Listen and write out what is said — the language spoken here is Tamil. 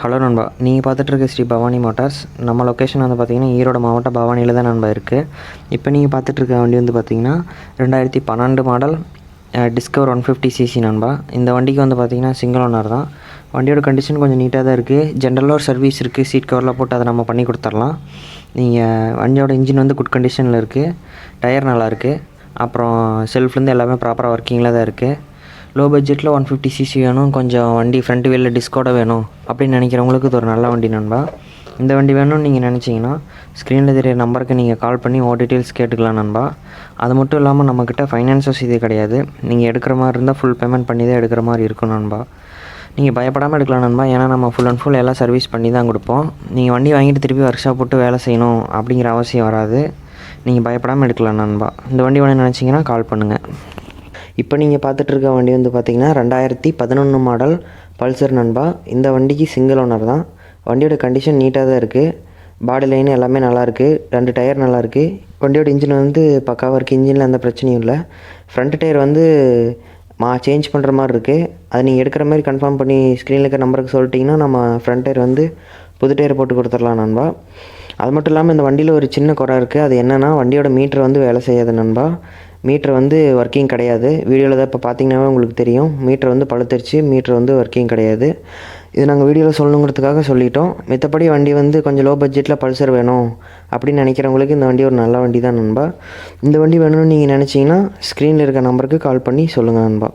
ஹலோ நண்பா நீங்கள் பார்த்துட்ருக்க ஸ்ரீ பவானி மோட்டார்ஸ். நம்ம லொக்கேஷன் வந்து பார்த்திங்கன்னா ஈரோடு மாவட்டம் பவானியில் தான் நண்பா இருக்குது இப்போ நீங்கள் பார்த்துட்ருக்க வண்டி வந்து பார்த்தீங்கன்னா ரெண்டாயிரத்தி பன்னெண்டு model Discover one fifty CC நண்பா. இந்த வண்டிக்கு வந்து பார்த்தீங்கன்னா சிங்கிள் ஓனர் தான். வண்டியோட கண்டிஷன் கொஞ்சம் நீட்டாக தான் இருக்குது ஜென்ரலாக ஒரு சர்வீஸ் இருக்குது சீட் கவரில் போட்டு அதை நம்ம பண்ணி கொடுத்துர்லாம் நீங்கள் வண்டியோட இன்ஜின் வந்து குட் கண்டிஷனில் இருக்குது டயர் நல்லாயிருக்கு அப்புறம் செல்ஃப்லேருந்து எல்லாமே ப்ராப்பராக ஒர்க்கிங்கில் தான் இருக்குது லோ பட்ஜெட்டில் ஒன் ஃபிஃப்டி சிசி வேணும். கொஞ்சம் வண்டி ஃப்ரண்ட் வீலில் டிஸ்கோட வேணும். அப்படின்னு நினைக்கிறவங்களுக்கு இது ஒரு நல்ல வண்டி நண்பா. இந்த வண்டி வேணும்னு நீங்கள் நினச்சிங்கன்னா ஸ்க்ரீனில் தெரிய நம்பருக்கு நீங்கள் கால் பண்ணி ஓ டீட்டெயில்ஸ் கேட்டுக்கலாம் நண்பா. அது மட்டும் இல்லாமல் நம்மக்கிட்ட ஃபைனான்ஸ் வசதி கிடையாது. நீங்கள் எடுக்கிற மாதிரி இருந்தால் ஃபுல் பேமெண்ட் பண்ணி தான் எடுக்கிற மாதிரி இருக்கும் நண்பா. நீங்கள் பயப்படாமல் எடுக்கலாம் நண்பா. ஏன்னா நம்ம ஃபுல் அண்ட் ஃபுல் எல்லாம் சர்வீஸ் பண்ணி தான் கொடுப்போம். நீங்கள் வண்டி வாங்கிட்டு திருப்பி ஒர்க் ஷாப் போட்டு வேலை செய்யணும் அப்படிங்கிற அவசியம் வராது. நீங்கள் பயப்படாமல் எடுக்கலாம் நண்பா. இந்த வண்டி வேணும்னு நினச்சிங்கன்னா கால் பண்ணுங்கள் இப்போ நீங்கள் பார்த்துட்ருக்க வண்டி வந்து பார்த்திங்கன்னா ரெண்டாயிரத்தி பதினொன்று மாடல் பல்சர் நண்பா. இந்த வண்டிக்கு சிங்கிள் ஓனர் தான். வண்டியோட கண்டிஷன் நீட்டாக தான் இருக்குது பாடி லைன் எல்லாமே நல்லாயிருக்கு ரெண்டு டயர் நல்லாயிருக்கு வண்டியோட இன்ஜின் வந்து பக்காவாக இருக்குது இன்ஜினில் எந்த பிரச்சனையும் இல்லை. ஃப்ரண்ட் டயர் வந்து மா சேஞ்ச் பண்ணுற மாதிரி இருக்குது அது நீங்கள் எடுக்கிற மாதிரி கன்ஃபார்ம் பண்ணி ஸ்க்ரீனில் இருக்க நம்பருக்கு சொல்லிட்டிங்கன்னா நம்ம ஃப்ரண்ட் டயர் வந்து புது டயர் போட்டு கொடுத்துடலாம் நண்பா. அது மட்டும் இல்லாமல் இந்த வண்டியில் ஒரு சின்ன குறை இருக்குது அது என்னென்னா வண்டியோட மீட்டர் வந்து வேலை செய்யாது நண்பா. மீட்ரு வந்து ஒர்க்கிங் கிடையாது. வீடியோவில் தான் இப்போ பார்த்தீங்கன்னாவே உங்களுக்கு தெரியும். மீட்ரு வந்து பழுத்துருச்சு. மீட்ரு வந்து ஒர்க்கிங் கிடையாது. இது நாங்கள் வீடியோவில் சொல்லணுங்கிறதுக்காக சொல்லிட்டோம். மித்தபடி வண்டி வந்து கொஞ்சம் லோ பட்ஜெட்டில் பல்சர் வேணும் அப்படின்னு நினைக்கிறவங்களுக்கு இந்த வண்டி ஒரு நல்ல வண்டி தான் நண்பா. இந்த வண்டி வேணும்னு நீங்கள் நினச்சிங்கன்னா ஸ்க்ரீனில் இருக்க நம்பருக்கு கால் பண்ணி சொல்லுங்கள் நண்பா.